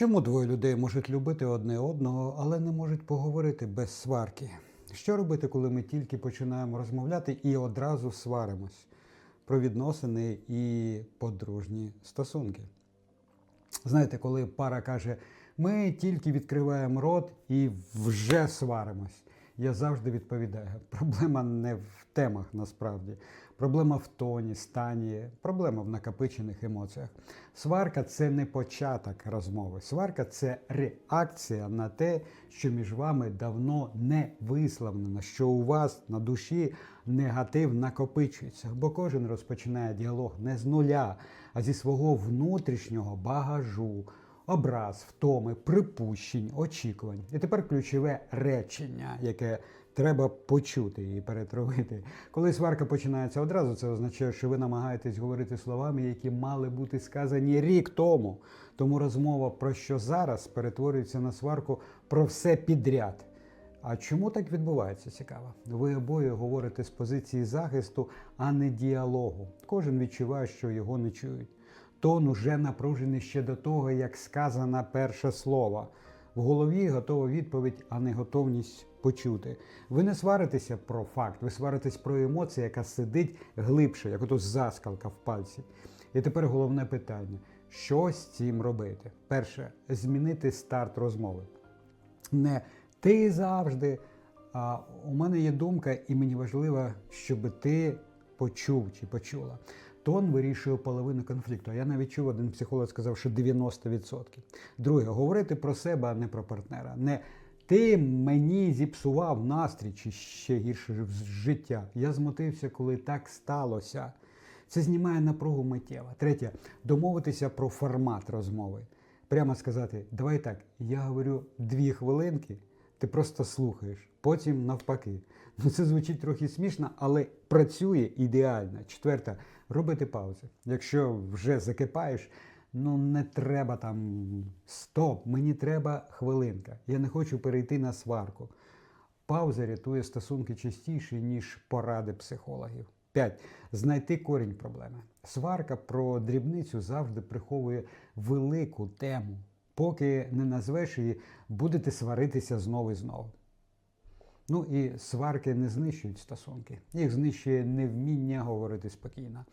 Чому двоє людей можуть любити одне одного, але не можуть поговорити без сварки? Що робити, коли ми тільки починаємо розмовляти і одразу сваримось? Про відносини і подружні стосунки. Знаєте, коли пара каже, ми тільки відкриваємо рот і вже сваримось. Я завжди відповідаю: проблема не в темах насправді, проблема в тоні, стані, проблема в накопичених емоціях. Сварка це не початок розмови. Сварка це реакція на те, що між вами давно не висловлено, що у вас на душі негатив накопичується. Бо кожен розпочинає діалог не з нуля, а зі свого внутрішнього багажу образ, втоми, припущень, очікувань. І тепер ключове речення, яке треба почути і перетравити. Коли сварка починається одразу, це означає, що ви намагаєтесь говорити словами, які мали бути сказані рік тому. Тому розмова про що зараз перетворюється на сварку про все підряд. А чому так відбувається? Цікаво. Ви обоє говорите з позиції захисту, а не діалогу. Кожен відчуває, що його не чують. Тон уже напружений ще до того, як сказано перше слово. В голові готова відповідь, а не готовність почути. Ви не сваритеся про факт, ви сваритесь про емоцію, яка сидить глибше, як ото заскалка в пальці. І тепер головне питання: що з цим робити? Перше, змінити старт розмови. Не ти завжди. А у мене є думка, і мені важливо, щоб ти почув чи почула. Тон вирішує половину конфлікту. А я навіть чув, один психолог сказав, що 90%. Друге, говорити про себе, а не про партнера. Не ти мені зіпсував настрій чи ще гірше життя. Я змотився, коли так сталося. Це знімає напругу миттєво. Третє, домовитися про формат розмови. Прямо сказати, давай так, я говорю дві хвилинки, ти просто слухаєш, потім навпаки. Ну це звучить трохи смішно, але працює ідеально. Четверте, робити паузи. Якщо вже закипаєш, ну не треба там стоп, мені треба хвилинка. Я не хочу перейти на сварку. Пауза рятує стосунки частіше, ніж поради психологів. 5. Знайти корінь проблеми. Сварка про дрібницю завжди приховує велику тему. Поки не назвеш її, будете сваритися знову і знову. Ну і сварки не знищують стосунки. Їх знищує невміння говорити спокійно.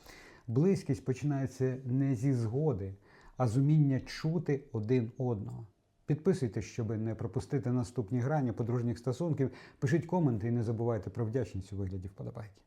Близькість починається не зі згоди, а з уміння чути один одного. Підписуйтесь, щоб не пропустити наступні грані подружніх стосунків. Пишіть коменти і не забувайте про вдячність у вигляді вподобайки.